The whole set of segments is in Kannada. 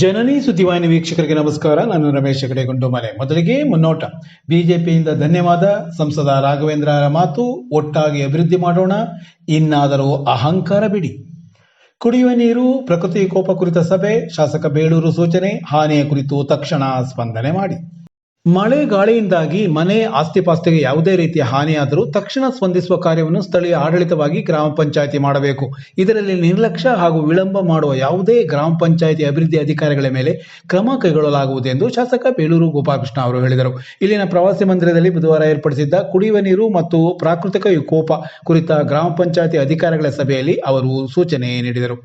ಜನನಿ ಸುದ್ದಿವಾಹಿನಿ ವೀಕ್ಷಕರಿಗೆ ನಮಸ್ಕಾರ. ನಾನು ರಮೇಶ್ ಹೆಗಡೆ ಗುಂಡುಮಲೆ ಮೊದಲಿಗೆ ಮುನ್ನೋಟ. ಬಿಜೆಪಿಯಿಂದ ಧನ್ಯವಾದ. ಸಂಸದ ರಾಘವೇಂದ್ರ ಮಾತು ಒಟ್ಟಾಗಿ ಅಭಿವೃದ್ಧಿ ಮಾಡೋಣ. ಇನ್ನಾದರೂ ಅಹಂಕಾರ ಬಿಡಿ. ಕುಡಿಯುವ ನೀರು, ಪ್ರಕೃತಿ ಕೋಪ ಕುರಿತ ಸಭೆ, ಶಾಸಕ ಬೇಳೂರು ಸೂಚನೆ, ಹಾನಿಯ ಕುರಿತು ತಕ್ಷಣ ಸ್ಪಂದನೆ ಮಾಡಿ. ಮಳೆ ಗಾಳಿಯಿಂದಾಗಿ ಮನೆ ಆಸ್ತಿಪಾಸ್ತಿಗೆ ಯಾವುದೇ ರೀತಿಯ ಹಾನಿಯಾದರೂ ತಕ್ಷಣ ಸ್ಪಂದಿಸುವ ಕಾರ್ಯವನ್ನು ಸ್ಥಳೀಯ ಆಡಳಿತವಾಗಿ ಗ್ರಾಮ ಪಂಚಾಯಿತಿ ಮಾಡಬೇಕು. ಇದರಲ್ಲಿ ನಿರ್ಲಕ್ಷ್ಯ ಹಾಗೂ ವಿಳಂಬ ಮಾಡುವ ಯಾವುದೇ ಗ್ರಾಮ ಪಂಚಾಯಿತಿ ಅಭಿವೃದ್ಧಿ ಅಧಿಕಾರಿಗಳ ಮೇಲೆ ಕ್ರಮ ಕೈಗೊಳ್ಳಲಾಗುವುದು ಎಂದು ಶಾಸಕ ಬೇಲೂರು ಗೋಪಾಲಕೃಷ್ಣ ಅವರು ಹೇಳಿದರು. ಇಲ್ಲಿನ ಪ್ರವಾಸಿ ಮಂದಿರದಲ್ಲಿ ಬುಧವಾರ ಏರ್ಪಡಿಸಿದ್ದ ಕುಡಿಯುವ ನೀರು ಮತ್ತು ಪ್ರಾಕೃತಿಕ ವಿಕೋಪ ಕುರಿತ ಗ್ರಾಮ ಪಂಚಾಯಿತಿ ಅಧಿಕಾರಿಗಳ ಸಭೆಯಲ್ಲಿ ಅವರು ಸೂಚನೆ ನೀಡಿದರು.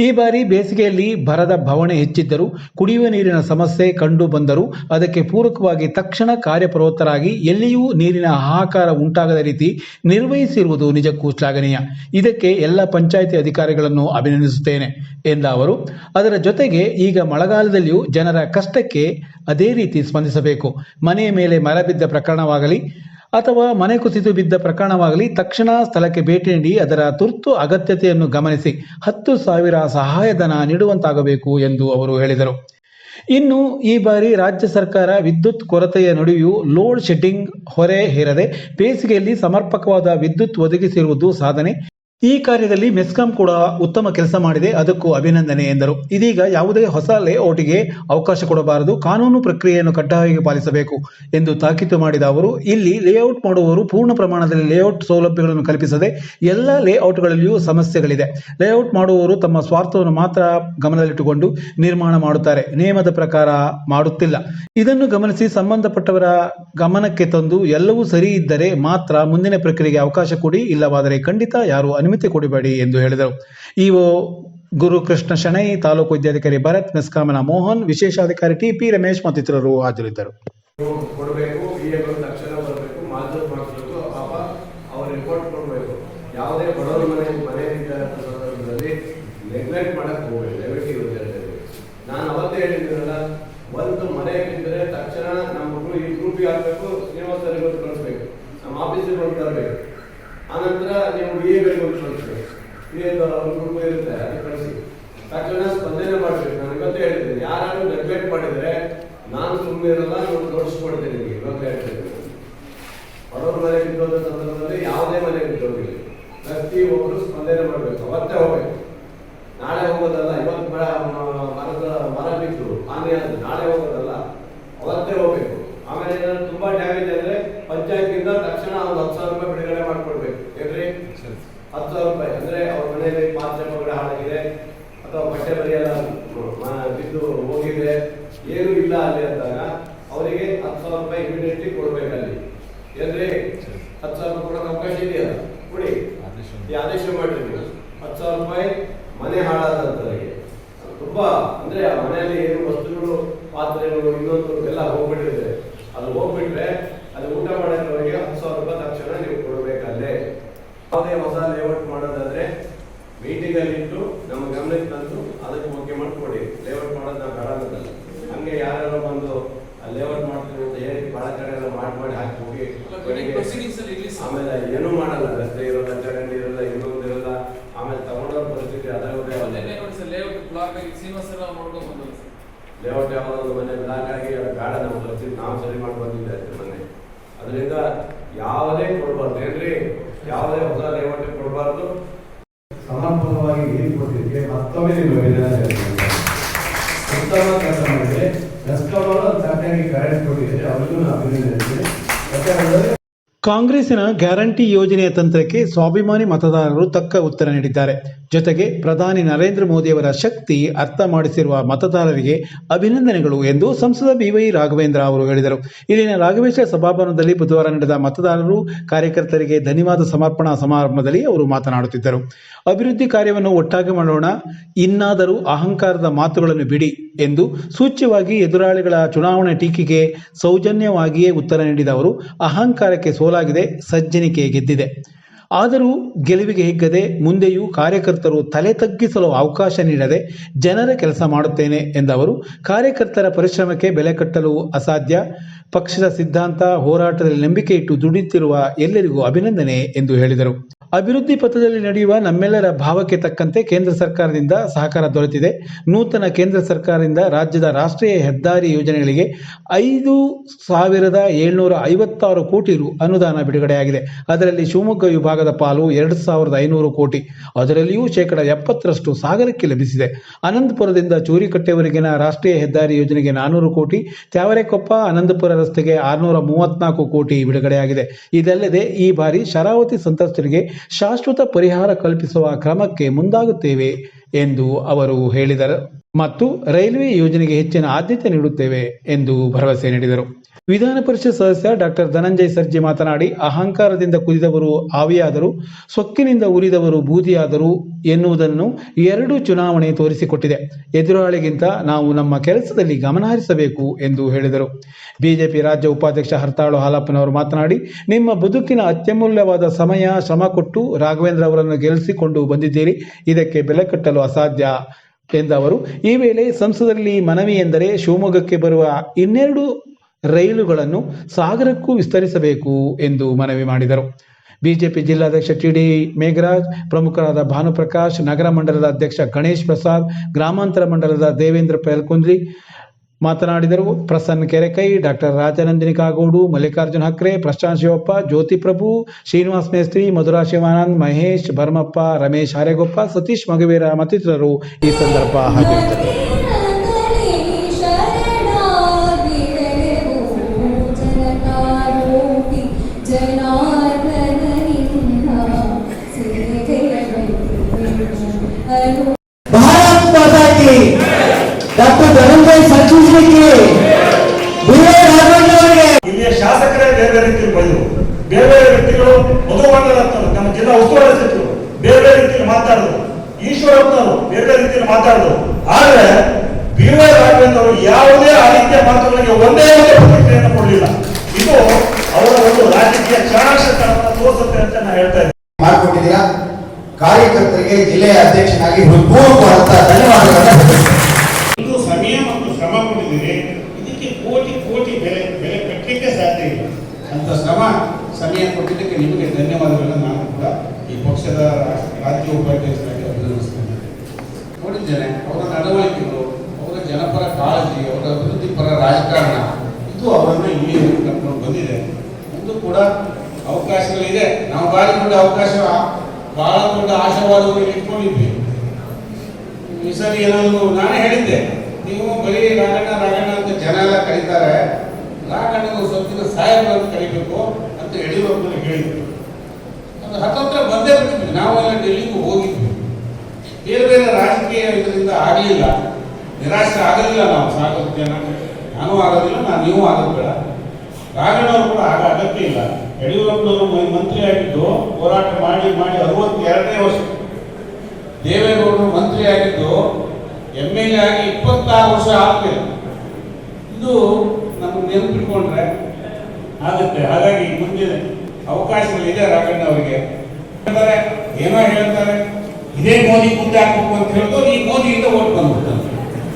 ಈ ಬಾರಿ ಬೇಸಿಗೆಯಲ್ಲಿ ಬರದ ಭವಣೆ ಹೆಚ್ಚಿದ್ದರೂ ಕುಡಿಯುವ ನೀರಿನ ಸಮಸ್ಯೆ ಕಂಡು ಬಂದರೂ ಅದಕ್ಕೆ ಪೂರಕವಾಗಿ ತಕ್ಷಣ ಕಾರ್ಯಪ್ರವೃತ್ತರಾಗಿ ಎಲ್ಲಿಯೂ ನೀರಿನ ಹಾಹಾಕಾರ ಉಂಟಾಗದ ರೀತಿ ನಿರ್ವಹಿಸಿರುವುದು ನಿಜಕ್ಕೂ ಶ್ಲಾಘನೀಯ. ಇದಕ್ಕೆ ಎಲ್ಲ ಪಂಚಾಯಿತಿ ಅಧಿಕಾರಿಗಳನ್ನು ಅಭಿನಂದಿಸುತ್ತೇನೆ, ಎಂದ ಅವರು. ಅದರ ಜೊತೆಗೆ ಈಗ ಮಳೆಗಾಲದಲ್ಲಿಯೂ ಜನರ ಕಷ್ಟಕ್ಕೆ ಅದೇ ರೀತಿ ಸ್ಪಂದಿಸಬೇಕು. ಮನೆಯ ಮೇಲೆ ಮರ ಬಿದ್ದ ಪ್ರಕರಣವಾಗಲಿ ಅಥವಾ ಮನೆ ಕುಸಿದು ಬಿದ್ದ ಪ್ರಕರಣವಾಗಲಿ ತಕ್ಷಣ ಸ್ಥಳಕ್ಕೆ ಭೇಟಿ ನೀಡಿ ಅದರ ತುರ್ತು ಅಗತ್ಯತೆಯನ್ನು ಗಮನಿಸಿ ಹತ್ತು ಸಾವಿರ ಸಹಾಯಧನ ನೀಡುವಂತಾಗಬೇಕು ಎಂದು ಅವರು ಹೇಳಿದರು. ಇನ್ನು ಈ ಬಾರಿ ರಾಜ್ಯ ಸರ್ಕಾರ ವಿದ್ಯುತ್ ಕೊರತೆಯ ನಡುವೆಯೂ ಲೋಡ್ ಶೆಡ್ಡಿಂಗ್ ಹೊರೆ ಹೇರದೆ ಬೇಸಿಗೆಯಲ್ಲಿ ಸಮರ್ಪಕವಾದ ವಿದ್ಯುತ್ ಒದಗಿಸಿರುವುದು ಸಾಧನೆ. ಈ ಕಾರ್ಯದಲ್ಲಿ ಮೆಸ್ಕಾಂ ಕೂಡ ಉತ್ತಮ ಕೆಲಸ ಮಾಡಿದೆ, ಅದಕ್ಕೂ ಅಭಿನಂದನೆ ಎಂದರು. ಇದೀಗ ಯಾವುದೇ ಹೊಸ ಲೇಔಟ್ಗೆ ಅವಕಾಶ ಕೊಡಬಾರದು, ಕಾನೂನು ಪ್ರಕ್ರಿಯೆಯನ್ನು ಕಡ್ಡಾಯವಾಗಿ ಪಾಲಿಸಬೇಕು ಎಂದು ತಾಕೀತು ಮಾಡಿದ ಅವರು, ಇಲ್ಲಿ ಲೇಔಟ್ ಮಾಡುವವರು ಪೂರ್ಣ ಪ್ರಮಾಣದಲ್ಲಿ ಲೇಔಟ್ ಸೌಲಭ್ಯಗಳನ್ನು ಕಲ್ಪಿಸದೆ ಎಲ್ಲ ಲೇಔಟ್ಗಳಲ್ಲಿಯೂ ಸಮಸ್ಯೆಗಳಿದೆ. ಲೇಔಟ್ ಮಾಡುವವರು ತಮ್ಮ ಸ್ವಾರ್ಥವನ್ನು ಮಾತ್ರ ಗಮನದಲ್ಲಿಟ್ಟುಕೊಂಡು ನಿರ್ಮಾಣ ಮಾಡುತ್ತಾರೆ, ನಿಯಮದ ಪ್ರಕಾರ ಮಾಡುತ್ತಿಲ್ಲ. ಇದನ್ನು ಗಮನಿಸಿ ಸಂಬಂಧಪಟ್ಟವರ ಗಮನಕ್ಕೆ ತಂದು ಎಲ್ಲವೂ ಸರಿ ಮಾತ್ರ ಮುಂದಿನ ಪ್ರಕ್ರಿಯೆಗೆ ಅವಕಾಶ ಕೊಡಿ, ಇಲ್ಲವಾದರೆ ಖಂಡಿತ ಯಾರು ಅನುಮತಿ ಕೊಡಬೇಡಿ ಎಂದು ಹೇಳಿದರು. ಇಒ ಗುರುಕೃಷ್ಣ ಶೆಣೈ, ತಾಲೂಕು ವಿದ್ಯಾಧಿಕಾರಿ ಭರತ್ ಮೆಸ್ಕಾಮನ ಮೋಹನ್, ವಿಶೇಷಾಧಿಕಾರಿ ಟಿಪಿ ರಮೇಶ್ ಮತ್ತಿತರರು ಹಾಜರಿದ್ದರು. ಒಂದು ಮನೆ ತಕ್ಷಣ ನಮ್ಮ ಈ ಕಳಿಸ್ಬೇಕು ಆಫೀಸಿಗೆ ಒಂದು ತರಬೇಕು ಆನಂತರ ನೀವು ಬಿ ಎ ಬೇಕು ಅಂತ ಕಳಿಸ್ಬೇಕು ಬಿ ಎ ಇರುತ್ತೆ ಅದು ಕಳಿಸಿ. ತಕ್ಷಣ ಸ್ಪಂದನೆ ಮಾಡಬೇಕು ನಾನು ಇವತ್ತೇ ಹೇಳ್ತೀನಿ. ಯಾರು ನೆಗ್ಲೆಕ್ಟ್ ಮಾಡಿದರೆ ನಾನು ಸುಮ್ಮನೆ ಇರಲ್ಲ ನಾನು ತೋರಿಸ್ಕೊಡ್ತೇನೆ ನಿಮಗೆ. ಇವಾಗ ಹೇಳ್ತೀನಿ. ಬಡವ್ರ ಮನೆ ಬಿದ್ದೋದ ಸಂದರ್ಭದಲ್ಲಿ ಯಾವುದೇ ಮನೆ ಬಿದ್ದೋಗಿಲ್ಲ ಪ್ರತಿ ಒಬ್ಬರು ಸ್ಪಂದನೆ ಮಾಡಬೇಕು. ಅವತ್ತೇ ಹೋಗ್ಬೇಕು. ನಾಳೆ ಹೋಗೋದಲ್ಲ, ಇವತ್ತು ಮರ ಮರದ, ಮರ ಬಿದ್ದು ಹಾನಿ ಆದ್ರೆ ನಾಳೆ ಹೋಗೋದಲ್ಲ, ಅವತ್ತೇ ಹೋಗ್ಬೇಕು. ಆಮೇಲೆ ಏನಾದ್ರು ತುಂಬಾ ಡ್ಯಾಮೇಜ್ ಅಂದ್ರೆ ಪಂಚಾಯತಿಂದ ತಕ್ಷಣ ಒಂದು ಹತ್ತು ಸಾವಿರ ರೂಪಾಯಿ ಬಿಡುಗಡೆ ಮಾಡ್ಕೊಡ್ಬೇಕು ಏನ್ರಿ ಹತ್ತು ಸಾವಿರ ರೂಪಾಯಿ ಅಂದ್ರೆ ಅವ್ರ ಮನೆಯಲ್ಲಿ ಪಾತ್ರೆ ಮಗಳ ಹಾಳಾಗಿದೆ ಅಥವಾ ಬಟ್ಟೆ ಬರಿ ಎಲ್ಲ ಮ- ಬಿದ್ದು ಹೋಗಿದೆ ಏನು ಇಲ್ಲ ಅಲ್ಲಿ ಅಂದಾಗ ಅವರಿಗೆ ಹತ್ತು ಸಾವಿರ ರೂಪಾಯಿ ಇಮಿಡಿಯೇಟ್ಲಿ ಕೊಡಬೇಕಲ್ಲಿ. ಏನ್ರಿ? ಹತ್ತು ಸಾವಿರ ರೂಪಾಯಿ ಕೊಡೋಕೆ ಅವಕಾಶ ಇದೆಯಲ್ಲ ಕೊಡಿ. ಈ ಆದೇಶ ಮಾಡಿರಿ ನೀವು. ಹತ್ತು ಸಾವಿರ ರೂಪಾಯಿ ಮನೆ ಹಾಳಾದಂಥವರಿಗೆ ತುಂಬಾ, ಅಂದರೆ ಆ ಮನೆಯಲ್ಲಿ ಏನು ವಸ್ತುಗಳು, ಪಾತ್ರೆಗಳು ಇನ್ನೊಂದು ಎಲ್ಲ ಹೋಗ್ಬಿಟ್ಟಿರುತ್ತೆ. ಅದು ಹೋಗ್ಬಿಟ್ರೆ ಅದು ಊಟ ಮಾಡೋದ್ರವರೆಗೆ ಹತ್ತು ಸಾವಿರ ರೂಪಾಯಿ ತಕ್ಷಣ ನೀವು ಕೊಡಬೇಕಲ್ಲೇ. ಯಾವುದೇ ಹೊಸ ಲೇಔಟ್ ಮಾಡೋದಾದ್ರೆ ಮೀಟಿಂಗ್ ಅಲ್ಲಿ ಇಟ್ಟು ನಮ್ಮ ಗಮನಕ್ಕೆ ತಂದು ಅದಕ್ಕೆ ಓಕೆ ಮಾಡ್ಕೊಡಿ ಲೇಔಟ್ ಮಾಡೋದು ನಾವು ಬೇಡ ಅನ್ನೋದಲ್ಲ ಹಂಗೆ ಯಾರು ಬಂದು ಲೇಔಟ್ ಮಾಡ್ತೀವಿ ಅಂತ ಹೇಳಿ ಬಹಳ ಕಡೆ ಎಲ್ಲ ಮಾಡಿ ಮಾಡಿ ಹಾಕಿ ಹೋಗಿ. ಆಮೇಲೆ ಏನೂ ಮಾಡಲ್ಲ ರಸ್ತೆ ಇರೋಲ್ಲ ಚರಂಡಿ ಇರಲ್ಲ ಇನ್ನೊಂದು ಇರೋಲ್ಲ. ಆಮೇಲೆ ತಗೊಂಡವ್ರ ಪರಿಸ್ಥಿತಿ ಮೊನ್ನೆನೇ ಲೇಔಟ್ ಯಾವ್ದೊಂದು ಮನೆ ಬ್ಲಾಕ್ ಆಗಿ ಅದು ಬೇಡ ನಮ್ಮ ಪರಿಸ್ಥಿತಿ ನಾವು ಸರಿ ಮಾಡಿ ಬಂದಿದ್ದೆ ಅಷ್ಟೇ ಮೊನ್ನೆ. ಅದರಿಂದ ಯಾವುದೇ ಕೊಡಬಾರ್ದು ಏನ್ರಿ? ಯಾವುದೇ ಹೊಸ ಲೇಔಟ್ ಕೊಡಬಾರ್ದು. ಸಮರ್ಪಕವಾಗಿ ಏನು ಕೊಟ್ಟಿದ್ದಕ್ಕೆ ಮತ್ತೊಮ್ಮೆ ನಿಮ್ಮ ಉತ್ತಮ ಕೆಲಸ ಮಾಡಿದ್ರೆ ಮೆಸ್ಕಾಮವರು ಕರೆಕ್ಟಾಗಿ ಕರೆಂಟ್ ಕೊಟ್ಟಿದ್ದಾರೆ ಅವ್ರಿಗೂ ನಾನು ಅಭಿನಂದಿಸ್ತೀನಿ ಯಾಕಂದ್ರೆ ಕಾಂಗ್ರೆಸ್ಸಿನ ಗ್ಯಾರಂಟಿ ಯೋಜನೆಯ ತಂತ್ರಕ್ಕೆ ಸ್ವಾಭಿಮಾನಿ ಮತದಾರರು ತಕ್ಕ ಉತ್ತರ ನೀಡಿದ್ದಾರೆ. ಜೊತೆಗೆ ಪ್ರಧಾನಿ ನರೇಂದ್ರ ಮೋದಿಯವರ ಶಕ್ತಿ ಅರ್ಥ ಮಾಡಿಸಿರುವ ಮತದಾರರಿಗೆ ಅಭಿನಂದನೆಗಳು ಎಂದು ಸಂಸದ ಬಿವೈ ರಾಘವೇಂದ್ರ ಅವರು ಹೇಳಿದರು. ಇಲ್ಲಿನ ರಾಘವೇಶ್ವರ ಸಭಾಭವನದಲ್ಲಿ ಬುಧವಾರ ನಡೆದ ಮತದಾರರು ಕಾರ್ಯಕರ್ತರಿಗೆ ಧನ್ಯವಾದ ಸಮರ್ಪಣಾ ಸಮಾರಂಭದಲ್ಲಿ ಅವರು ಮಾತನಾಡುತ್ತಿದ್ದರು. ಅಭಿವೃದ್ಧಿ ಕಾರ್ಯವನ್ನು ಒಟ್ಟಾಗಿ ಮಾಡೋಣ, ಇನ್ನಾದರೂ ಅಹಂಕಾರದ ಮಾತುಗಳನ್ನು ಬಿಡಿ ಎಂದು ಸೂಚ್ಯವಾಗಿ ಎದುರಾಳಿಗಳ ಚುನಾವಣೆ ಟೀಕೆಗೆ ಸೌಜನ್ಯವಾಗಿಯೇ ಉತ್ತರ ನೀಡಿದ ಅವರು, ಅಹಂಕಾರಕ್ಕೆ ಸೋಲಾಗಿದೆ ಸಜ್ಜನಿಕೆ ಗೆದ್ದಿದೆ. ಆದರೂ ಗೆಲುವಿಗೆ ಹಿಗ್ಗದೆ ಮುಂದೆಯೂ ಕಾರ್ಯಕರ್ತರು ತಲೆ ತಗ್ಗಿಸಲು ಅವಕಾಶ ನೀಡದೆ ಜನರ ಕೆಲಸ ಮಾಡುತ್ತೇನೆ ಎಂದವರು ಕಾರ್ಯಕರ್ತರ ಪರಿಶ್ರಮಕ್ಕೆ ಬೆಲೆ ಕಟ್ಟಲು ಅಸಾಧ್ಯ. ಪಕ್ಷದ ಸಿದ್ಧಾಂತ, ಹೋರಾಟದಲ್ಲಿ ನಂಬಿಕೆ ಇಟ್ಟು ದುಡಿಯುತ್ತಿರುವ ಎಲ್ಲರಿಗೂ ಅಭಿನಂದನೆ ಎಂದು ಹೇಳಿದರು. ಅಭಿವೃದ್ಧಿ ಪಥದಲ್ಲಿ ನಡೆಯುವ ನಮ್ಮೆಲ್ಲರ ಭಾವಕ್ಕೆ ತಕ್ಕಂತೆ ಕೇಂದ್ರ ಸರ್ಕಾರದಿಂದ ಸಹಕಾರ ದೊರೆತಿದೆ. ನೂತನ ಕೇಂದ್ರ ಸರ್ಕಾರದಿಂದ ರಾಜ್ಯದ ರಾಷ್ಟ್ರೀಯ ಹೆದ್ದಾರಿ ಯೋಜನೆಗಳಿಗೆ ಐದು ಸಾವಿರದ ಏಳ್ನೂರ ಐವತ್ತಾರು ಕೋಟಿ ರು ಅನುದಾನ ಬಿಡುಗಡೆಯಾಗಿದೆ. ಅದರಲ್ಲಿ ಶಿವಮೊಗ್ಗ ವಿಭಾಗದ ಪಾಲು ಎರಡು ಸಾವಿರದ ಐನೂರು ಕೋಟಿ. ಅದರಲ್ಲಿಯೂ ಶೇಕಡ ಎಪ್ಪತ್ತರಷ್ಟು ಸಾಗರಕ್ಕೆ ಲಭಿಸಿದೆ. ಅನಂತಪುರದಿಂದ ಚೂರಿಕಟ್ಟೆವರೆಗಿನ ರಾಷ್ಟ್ರೀಯ ಹೆದ್ದಾರಿ ಯೋಜನೆಗೆ ನಾನೂರು ಕೋಟಿ, ತ್ಯಾವರೆಕೊಪ್ಪ ಅನಂತಪುರ ರಸ್ತೆಗೆ ಆರುನೂರ ಮೂವತ್ನಾಲ್ಕು ಕೋಟಿ ಬಿಡುಗಡೆಯಾಗಿದೆ. ಇದಲ್ಲದೆ ಈ ಬಾರಿ ಶರಾವತಿ ಸಂತ್ರಸ್ತರಿಗೆ ಶಾಶ್ವತ ಪರಿಹಾರ ಕಲ್ಪಿಸುವ ಕ್ರಮಕ್ಕೆ ಮುಂದಾಗುತ್ತೇವೆ ಎಂದು ಅವರು ಹೇಳಿದರು. ಮತ್ತು ರೈಲ್ವೆ ಯೋಜನೆಗೆ ಹೆಚ್ಚಿನ ಆದ್ಯತೆ ನೀಡುತ್ತೇವೆ ಎಂದು ಭರವಸೆ ನೀಡಿದರು. ವಿಧಾನ ಪರಿಷತ್ ಸದಸ್ಯ ಡಾಕ್ಟರ್ ಧನಂಜಯ್ ಸರ್ಜಿ ಮಾತನಾಡಿ, ಅಹಂಕಾರದಿಂದ ಕುದಿದವರು ಆವಿಯಾದರು, ಸೊಕ್ಕಿನಿಂದ ಉರಿದವರು ಬೂದಿಯಾದರು ಎನ್ನುವುದನ್ನು ಎರಡು ಚುನಾವಣೆ ತೋರಿಸಿಕೊಟ್ಟಿದೆ. ಎದುರಾಳಿಗಿಂತ ನಾವು ನಮ್ಮ ಕೆಲಸದಲ್ಲಿ ಗಮನ ಹರಿಸಬೇಕು ಎಂದು ಹೇಳಿದರು. ಬಿಜೆಪಿ ರಾಜ್ಯ ಉಪಾಧ್ಯಕ್ಷ ಹರ್ತಾಳು ಹಾಲಪ್ಪನವರು ಮಾತನಾಡಿ, ನಿಮ್ಮ ಬದುಕಿನ ಅತ್ಯಮೂಲ್ಯವಾದ ಸಮಯ ಶ್ರಮ ಕೊಟ್ಟು ರಾಘವೇಂದ್ರ ಅವರನ್ನು ಗೆಲ್ಲಿಸಿಕೊಂಡು ಬಂದಿದ್ದೀರಿ. ಇದಕ್ಕೆ ಬೆಲೆ ಕಟ್ಟಲು ಅಸಾಧ್ಯ ಎಂದ ಅವರು ಈ ವೇಳೆ ಸಂಸದರಲ್ಲಿ ಮನವಿ ಎಂದರೆ ಶಿವಮೊಗ್ಗಕ್ಕೆ ಬರುವ ಇನ್ನೆರಡು ರೈಲುಗಳನ್ನು ಸಾಗರಕ್ಕೂ ವಿಸ್ತರಿಸಬೇಕು ಎಂದು ಮನವಿ ಮಾಡಿದರು. ಬಿಜೆಪಿ ಜಿಲ್ಲಾಧ್ಯಕ್ಷ ಟಿ ಡಿ ಮೇಘರಾಜ್, ಪ್ರಮುಖರಾದ ಭಾನುಪ್ರಕಾಶ್, ನಗರ ಮಂಡಲದ ಅಧ್ಯಕ್ಷ ಗಣೇಶ್ ಪ್ರಸಾದ್, ಗ್ರಾಮಾಂತರ ಮಂಡಲದ ದೇವೇಂದ್ರ ಪೆಲ್ಕುಂದ್ರಿ ಮಾತನಾಡಿದರು. ಪ್ರಸನ್ನ ಕೆರೆಕೈ ಡಾಕ್ಟರ್ ರಾಜನಂದಿನಿ ಕಾಗೋಡು ಮಲ್ಲಿಕಾರ್ಜುನ್ ಹಕ್ರೆ ಪ್ರಶಾಂತ್ ಶಿವಪ್ಪ ಜ್ಯೋತಿ ಪ್ರಭು ಶ್ರೀನಿವಾಸ್ ಮೇಸ್ತ್ರಿ ಮಧುರಾ ಶಿವಾನಂದ್ ಮಹೇಶ್ ಭರ್ಮಪ್ಪ ರಮೇಶ್ ಹರೇಗೊಪ್ಪ ಸತೀಶ್ ಮಗವೀರ ಮತ್ತಿತರರು ಈ ಸಂದರ್ಭ ಹಾಜರಿದ್ದರು. ಡಾಕ್ಟರ್ ಧನಂಜಯ್ ಸಂಚಿಸ್ಲಿಕ್ಕೆ ಇಲ್ಲಿಯ ಶಾಸಕರೇ ಬೇರೆ ಬೇರೆ ರೀತಿಯಲ್ಲಿ ಬೈದರು. ಬೇರೆ ಬೇರೆ ವ್ಯಕ್ತಿಗಳು ಮಧುವಾಗಲತ್ತರು ನಮ್ಮ ಜಿಲ್ಲಾ ಉಸ್ತುವಾರಿ ಸಚಿವರು ಬೇರೆ ಬೇರೆ ರೀತಿಯಲ್ಲಿ ಮಾತಾಡಿದ್ರು. ಈಶ್ವರಪ್ಪನವರು ಬೇರೆ ಬೇರೆ ರೀತಿಯಲ್ಲಿ ಮಾತಾಡಿದ್ರು. ಆದ್ರೆ ಬಿ ವೈ ರಾಘವೇಂದ್ರ ಅವರು ಯಾವುದೇ ಆ ರೀತಿಯ ಮಾತುಗಳಿಗೆ ಒಂದೇ ಒಂದು ಪ್ರತಿಕ್ರಿಯೆಯನ್ನು ಕೊಡಲಿಲ್ಲ. ಇದು ಅವರ ಒಂದು ರಾಜಕೀಯ ಚಾಣಾಕ್ಷತನವನ್ನು ತೋರಿಸುತ್ತೆ ಅಂತ ನಾನು ಹೇಳ್ತಾ ಇದ್ದೀನಿ. ಮಾಡಿಕೊಂಡಿದ್ದೀರಾ ಕಾರ್ಯಕರ್ತರಿಗೆ ಜಿಲ್ಲೆಯ ಅಧ್ಯಕ್ಷನಾಗಿ ಹೃತ್ಪೂರ್ವಕ ಧನ್ಯವಾದಗಳನ್ನು ಕೋಟಿ ಕೋಟಿ ಬೆಲೆ ಬೆಲೆ ಕಟ್ಟಲಿಕ್ಕೆ ಸಾಧ್ಯ ಇಲ್ಲ. ಅಂತ ಶ್ರಮ ಸಮಯ ಕೊಟ್ಟಿದ್ದಕ್ಕೆ ನಿಮಗೆ ಧನ್ಯವಾದಗಳನ್ನು ನಾನು ಕೂಡ ಈ ಪಕ್ಷದ ರಾಜ್ಯ ಉಪಾಧ್ಯಕ್ಷರಾಗಿ ಅಭಿನಂದಿಸ್ತೇನೆ. ನೋಡಿದ್ದೇನೆ, ಅವರ ನಡವಳಿಕೆಗಳು, ಅವರ ಜನಪರ ಕಾಳಜಿ, ಅವರ ಅಭಿವೃದ್ಧಿ ಪರ ರಾಜಕಾರಣ, ಇದು ಅವರನ್ನು ಇಲ್ಲಿ ಕರ್ಕೊಂಡು ಬಂದಿದೆ. ಒಂದು ಕೂಡ ಅವಕಾಶಗಳಿದೆ. ನಾವು ಬಾರಿ ದೊಡ್ಡ ಅವಕಾಶ, ಬಹಳ ದೊಡ್ಡ ಆಶಾವಾದವನ್ನು ಇಟ್ಕೊಂಡಿದ್ವಿ. ಈ ಸರಿ ಏನಾದ್ರು ನಾನೇ ಹೇಳಿದ್ದೆ. ನೀವು ಬರೀ ರಾಘಣ್ಣ ರಾಘಣ್ಣ ಅಂತ ಜನ ಎಲ್ಲ ಕರೀತಾರೆ. ರಾಘಣ್ಣನ ಸ್ವಲ್ಪ ಸಾಹೇಬ್ ಅಂತ ಕರಿಬೇಕು ಅಂತ ಯಡಿಯೂರಪ್ಪನ ಹೇಳಿದ್ರು ಅದು ಹತ್ತತ್ರ ಬಂದೇ ಬಿಟ್ಟಿದ್ವಿ ನಾವೆಲ್ಲ ಡೆಲ್ಲಿಗೂ ಹೋಗಿದ್ವಿ. ಬೇರೆ ಬೇರೆ ರಾಜಕೀಯ ಇದರಿಂದ ಆಗಲಿಲ್ಲ. ನಿರಾಶೆ ಆಗಲಿಲ್ಲ ನಾವು. ಸಾಕಷ್ಟು ಜನ. ನಾನು ಆಗೋದಿಲ್ಲ, ನಾನು ನೀವು ಆಗೋದು ಬೇಡ. ರಾಘಣ್ಣವ್ರು ಕೂಡ ಆಗ ಅಗತ್ಯ ಇಲ್ಲ. ಯಡಿಯೂರಪ್ಪನವರು ಮಂತ್ರಿ ಆಗಿದ್ದು ಹೋರಾಟ ಮಾಡಿ ಮಾಡಿ ಅರವತ್ತೆರಡನೇ ವರ್ಷ. ದೇವೇಗೌಡರು ಮಂತ್ರಿ ಆಗಿದ್ದು ಎಂ ಎಲ್ ಎ ಆಗಿ ಇಪ್ಪತ್ತಾರು ವರ್ಷ ಆದ್ಮೇಲೆ ಇದು ನಮ್ಗೆ ನೆನಪಿಟ್ಕೊಂಡ್ರೆ ಆಗುತ್ತೆ. ಹಾಗಾಗಿ ಮುಂದಿನ ಅವಕಾಶಗಳಿದೆ ರಾಘಣ್ಣ ಅವರಿಗೆ. ಏನೋ ಹೇಳ್ತಾರೆ, ಇದೇ ಮೋದಿ ಮುಂದೆ ಹಾಕ್ಬೇಕು ಅಂತ ಹೇಳ್ತೋ ಈ ಮೋದಿಯಿಂದ ಓಟ್ ಬಂದ್ಬಿಡ್ತಾರೆ.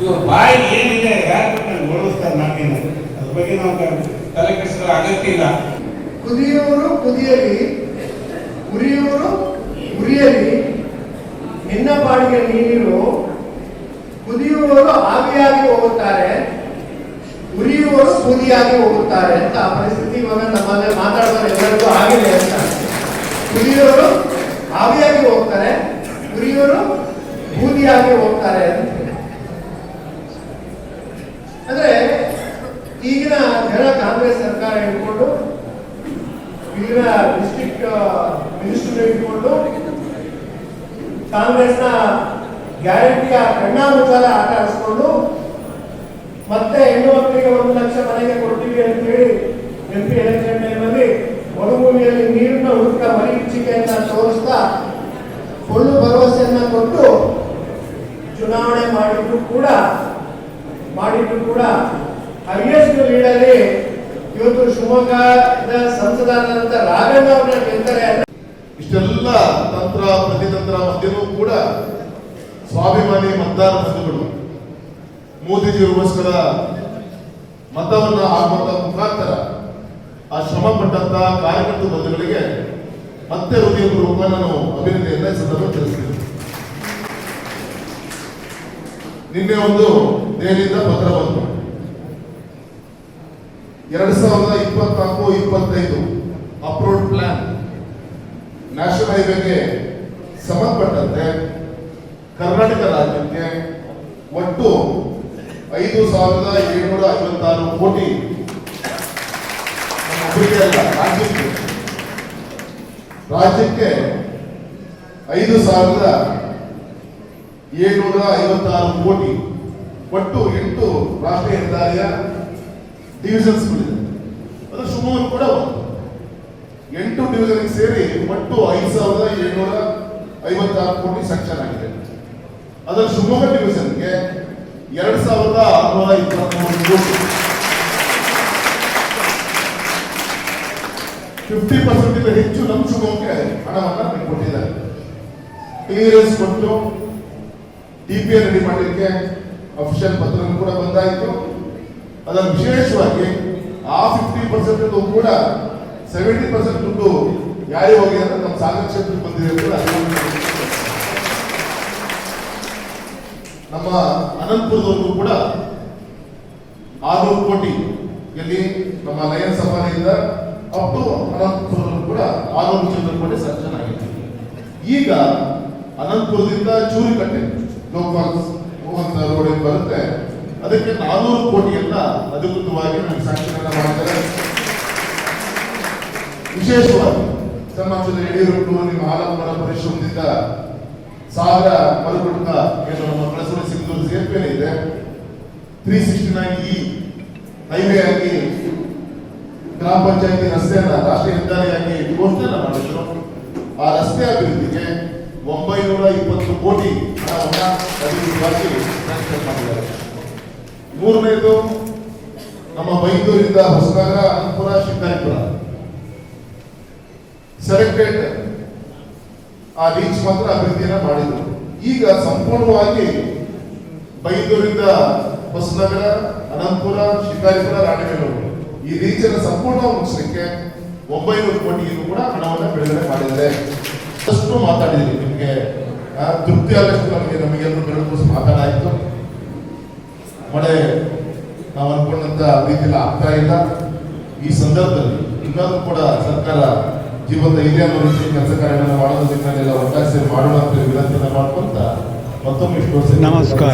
ಇವ್ರ ಬಾಯಿ ಏನಿದೆ, ಯಾರು ನಾನು ಗೊಳಿಸ್ತಾರೆ ನಾನೇನು? ಅದ್ರ ಬಗ್ಗೆ ನಾವು ತಲೆ ಕೆಡಿಸಲು ಅಗತ್ಯ ಇಲ್ಲ. ಕುದಿಯುವರು ಕುದಿಯಲಿ, ಉರಿಯುವರು ಉರಿಯಲಿ. ನಿನ್ನ ಬಾಡಿಗೆ ನೀರು ಕುದಿಯುವವರು ಆವಿಯಾಗಿ ಹೋಗುತ್ತಾರೆ. ಉರಿಯುವವರು ಸೂರಿಯಾಗಿ ಹೋಗುತ್ತಾರೆ ಅಂತ ಆ ಪರಿಸ್ಥಿತಿ ಇವಾಗ ನಮ್ಮಲ್ಲಿ ಮಾತಾಡುವ ಎಲ್ಲರಿಗೂ ಆಗಿದೆ ಅಂತ. ಕುದಿಯುವವರು ಆವಿಯಾಗಿ ಹೋಗ್ತಾರೆ ಉರಿಯುವರು ಬೂದಿಯಾಗಿ ಹೋಗ್ತಾರೆ ಅಂತ. ಅಂದ್ರೆ ಈಗಿನ ಜನ ಕಾಂಗ್ರೆಸ್ ಸರ್ಕಾರ ಹಿಡ್ಕೊಂಡು ಈಗಿನ ಡಿಸ್ಟ್ರಿಕ್ಟ್ ಮಿನಿಸ್ಟರ್ ಇಟ್ಕೊಂಡು ಕಾಂಗ್ರೆಸ್ನ ಗ್ಯಾರಂಟಿಯ ಕಣ್ಣಾಮುಚ್ಚಾಲ ಆಟ ಆಡಿಸ್ಕೊಂಡು ಮತ್ತೆ ಹೆಣ್ಣು ಮಕ್ಕಳಿಗೆ ಒಂದು ಲಕ್ಷ ಮನೆಗೆ ಕೊಡ್ತೀವಿ ಅಂತ ಹೇಳಿ ಎಂ ಪಿ ಎಲೆಕ್ಷನ್ ಮರುಭೂಮಿಯಲ್ಲಿ ನೀರಿನ ಹುಡುಕ ಇಚ್ಛಿಕೆಯನ್ನ ತೋರಿಸ್ತಾ ಸುಳ್ಳು ಭರವಸೆಯನ್ನ ಕೊಟ್ಟು ಚುನಾವಣೆ ಮಾಡಿದ್ರು ಕೂಡ ಮಾಡಿದ್ರು ಕೂಡ ಹೈಯೆಸ್ಟ್ ಲೀಡಲ್ಲಿ ಇವತ್ತು ಶಿವಮೊಗ್ಗದ ಸಂಸದರಾದಂತ ರಾಘಣ್ಣ ಅವರನ್ನ ಗೆಲ್ತಾರೆ ಇಷ್ಟೆಲ್ಲ ತಂತ್ರ, ಪ್ರತಿತಂತ್ರ ಮಧ್ಯವೂ ಕೂಡ ಸ್ವಾಭಿಮಾನಿ ಮತದಾರ ಬಂಧುಗಳು ಮೋದಿಜಿಯವರಿಗೋಸ್ಕರ ಮತವನ್ನ ಹಾಕುವಂತ ಮುಖಾಂತರ ಆ ಶ್ರಮ ಪಟ್ಟಂತ ಕಾರ್ಯಕರ್ತ ಬಂಧುಗಳಿಗೆ ಮತ್ತೆ ಹೃದಯಪೂರ್ವಕ ನಾನು ಅಭಿನಂದನೆಯನ್ನ ಸಂದರ್ಭ ತಿಳಿಸ್ತೀನಿ. ನಿನ್ನೆ ಒಂದು ದೆಹಲಿಯಿಂದ ಪತ್ರ ಬಂತು. ಎರಡ್ ಸಾವಿರದ ಇಪ್ಪತ್ನಾಲ್ಕು, ಇಪ್ಪತ್ತೈದು ಅಪ್ರೋಡ್ ಪ್ಲಾನ್ ನ್ಯಾಷನಲ್ ಹೈವೇಗೆ ಸಂಬಂಧಪಟ್ಟಂತೆ ಕರ್ನಾಟಕ ರಾಜ್ಯಕ್ಕೆ ಒಟ್ಟು ಐದು ಸಾವಿರದ ಏಳ್ನೂರ ಐವತ್ತಾರು ಕೋಟಿ ರಾಜ್ಯಕ್ಕೆ. ರಾಜ್ಯಕ್ಕೆ ಐದು ಸಾವಿರದ ಏಳ್ನೂರ ಐವತ್ತಾರು ಕೋಟಿ. ಒಟ್ಟು ಎಂಟು ರಾಷ್ಟ್ರೀಯ ಹೆದ್ದಾರಿಯ ಡಿವಿಷನ್ಸ್ಗಳಿದೆ ಅದು ಶಿವಮೊಗ್ಗ ಕೂಡ ಎಂಟು ಡಿವಿಷನ್ ಸೇರಿ ಒಟ್ಟು ಐದು ಸಾವಿರದ ಏಳ್ನೂರ ಐವತ್ತಾರು ಕೋಟಿ ಸ್ಯಾಂಕ್ಷನ್ ಆಗಿದೆ. ಅದರ ಶಿವಮೊಗ್ಗ ಡಿವಿಷನ್ಗೆ ಎರಡು ಸಾವಿರದ ಆರುನೂರ ಇಪ್ಪತ್ಮೂರು ಕೋಟಿ ಫಿಫ್ಟಿ ಪರ್ಸೆಂಟ್ ಹೆಚ್ಚು ನಮ್ಮ ಶಿವಮೊಗ್ಗಕ್ಕೆ ಹಣವನ್ನು ಕೊಟ್ಟಿದ್ದಾರೆ. ಕ್ಲಿಯರೆನ್ಸ್ ಕೊಟ್ಟು ಡಿ ಪಿ ರೆಡಿ ಮಾಡಲಿಕ್ಕೆ ಅಫಿಷಿಯಲ್ ಪತ್ರ ಕೂಡ ಬಂದಾಯಿತು. ಅದರ ವಿಶೇಷವಾಗಿ ಆ ಫಿಫ್ಟಿ ಪರ್ಸೆಂಟ್ ಕೂಡ ಸೆವೆಂಟಿ ಪರ್ಸೆಂಟ್ ದುಡ್ಡು ಯಾರಿಗೆ ಹೋಗಿದೆ ಅಂತ ನಮ್ಮ ಸಾಗರ ಕ್ಷೇತ್ರಕ್ಕೆ ಬಂದಿದೆ ಕೂಡ ನಮ್ಮ ಅನಂತಪುರದವರೆಗೂ ಕೂಡ ಆರುನೂರು ಕೋಟಿ ಇಲ್ಲಿ ನಮ್ಮ ಲಯನ್ ಸಮಾಧಿಯಿಂದ ಅಪ್ ಟು ಕೂಡ ಆರುನೂರು ಚಿಲ್ಲರೆ ಕೋಟಿ ಸ್ಯಾಂಕ್ಷನ್ ಆಗಿದೆ ಈಗ ಅನಂತಪುರದಿಂದ ಚೂರಿಕಟ್ಟೆ ಕಟ್ಟೆ ಹೋಗುವಂತ ರೋಡ್ ಬರುತ್ತೆ, ಅದಕ್ಕೆ ನಾನೂರು ಕೋಟಿಯನ್ನ ಅಧಿಕೃತವಾಗಿ ನಮಗೆ ಸ್ಯಾಂಕ್ಷನ್ ಅನ್ನ ಮಾಡ್ತಾರೆ. ವಿಶೇಷವಾಗಿ ಸಮಾಜದ ಯಡಿಯೂರಪ್ಪನವರು ನಿಮ್ಮ ಹಾಲಪ್ಪನ ಪರಿಶ್ರಮದಿಂದ ಸಾಗರ ಮರುಗುಡ್ಕ ಏನು ನಮ್ಮ ಕಳಸೂರಿ ಸಿಂಧೂರು ಸೇರ್ಪೆ ಇದೆ ತ್ರೀ ಸಿಕ್ಸ್ಟಿ ನೈನ್ ಇ ಹೈವೇ ಆಗಿ ಗ್ರಾಮ ಪಂಚಾಯತಿ ರಸ್ತೆಯನ್ನ ರಾಷ್ಟ್ರೀಯ ಹೆದ್ದಾರಿಯಾಗಿ ಘೋಷಣೆ ಮಾಡಿದ್ರು. ಆ ರಸ್ತೆ ಅಭಿವೃದ್ಧಿಗೆ ಒಂಬೈನೂರ ಇಪ್ಪತ್ತು ಕೋಟಿ ಹಣವನ್ನ ಅಭಿವೃದ್ಧಿಗಾಗಿ ಟ್ರಾನ್ಸ್ಫರ್ ಮಾಡಿದ್ದಾರೆ. ಮೂರನೇದು, ನಮ್ಮ ಬೈಂದೂರಿಂದ ಹೊಸನಗರ, ಅನಂತಪುರ, ಶಿಕಾರಿಪುರ. ಸೆಲೆಕ್ಟೆಡ್ ಆ ರೀಚ್ ಮಾತ್ರ ಅಭಿವೃದ್ಧಿಯನ್ನ ಮಾಡಿದ್ರು. ಈಗ ಸಂಪೂರ್ಣವಾಗಿ ಬೈಂದೂರಿಂದ ಹೊಸನಗರ ಅನಂತಪುರ, ಶಿಕಾರಿಪುರ, ರಾಣೆಬೆನ್ನೂರು ಈ ರೀಚನ್ನು ಸಂಪೂರ್ಣ ಮುಗಿಸಲಿಕ್ಕೆ ಒಂಬೈನೂರು ಕೋಟಿಗೂ ಕೂಡ ಹಣವನ್ನು ಬಿಡುಗಡೆ ಮಾಡಿದ್ದಾರೆ. ಅಷ್ಟು ಮಾತಾಡಿದ್ರಿ ನಿಮಗೆ. ತೃಪ್ತಿ ಆಗಷ್ಟು ನಮಗೆ, ನಮಗೆಲ್ಲರೂ ಬೆಳಗ್ಗೆ ಮಾತಾಡಾಯ್ತು. ಮಳೆ ನಾವು ಅನ್ಕೊಂಡಂತ ರೀತಿಯಲ್ಲಿ ಆಗ್ತಾ ಇಲ್ಲ. ಈ ಸಂದರ್ಭದಲ್ಲಿ ಇನ್ನೊಂದು ಕೂಡ ಸರ್ಕಾರ ಜೀವನದ ಇದೆ ಅನ್ನೋ ರೀತಿ ಕೆಲಸ ಕಾರ್ಯಗಳನ್ನು ಮಾಡೋದಕ್ಕೆ ಒಟ್ಟಾಗಿ ಸೇರಿ ಮಾಡೋಣ ಅಂತ ವಿನಂತಿಯನ್ನು ಮಾಡ್ಕೊಂತ ಮತ್ತೊಮ್ಮೆ ಇಷ್ಟು ವರ್ಷ ನಮಸ್ಕಾರ.